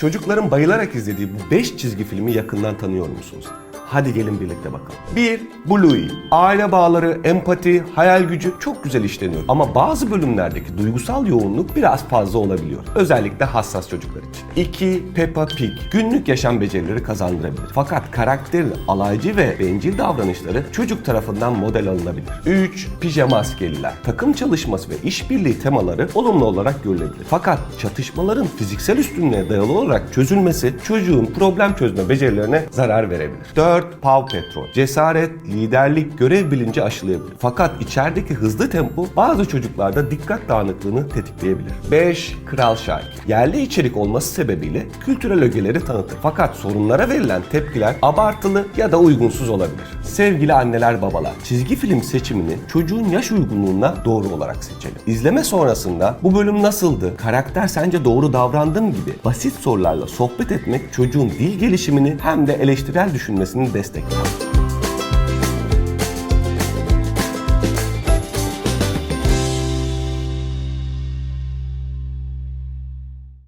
Çocukların bayılarak izlediği bu 5 çizgi filmi yakından tanıyor musunuz? Hadi gelin birlikte bakalım. 1. Bluey. Aile bağları, empati, hayal gücü çok güzel işleniyor. Ama bazı bölümlerdeki duygusal yoğunluk biraz fazla olabiliyor. Özellikle hassas çocuklar için. 2. Peppa Pig. Günlük yaşam becerileri kazandırabilir. Fakat karakterin alaycı ve bencil davranışları çocuk tarafından model alınabilir. 3. Pijama askeriler. Takım çalışması ve işbirliği temaları olumlu olarak görülebilir. Fakat çatışmaların fiziksel üstünlüğe dayalı olarak çözülmesi çocuğun problem çözme becerilerine zarar verebilir. 4. Paw Patrol. Cesaret, liderlik, görev bilinci aşılayabilir. Fakat içerideki hızlı tempo bazı çocuklarda dikkat dağınıklığını tetikleyebilir. 5. Kral Şark. Yerli içerik olması sebebiyle kültürel ögeleri tanıtır. Fakat sorunlara verilen tepkiler abartılı ya da uygunsuz olabilir. Sevgili anneler babalar, çizgi film seçimini çocuğun yaş uygunluğuna doğru olarak seçelim. İzleme sonrasında bu bölüm nasıldı, karakter sence doğru davrandım gibi basit sorularla sohbet etmek çocuğun dil gelişimini hem de eleştirel düşünmesini de este.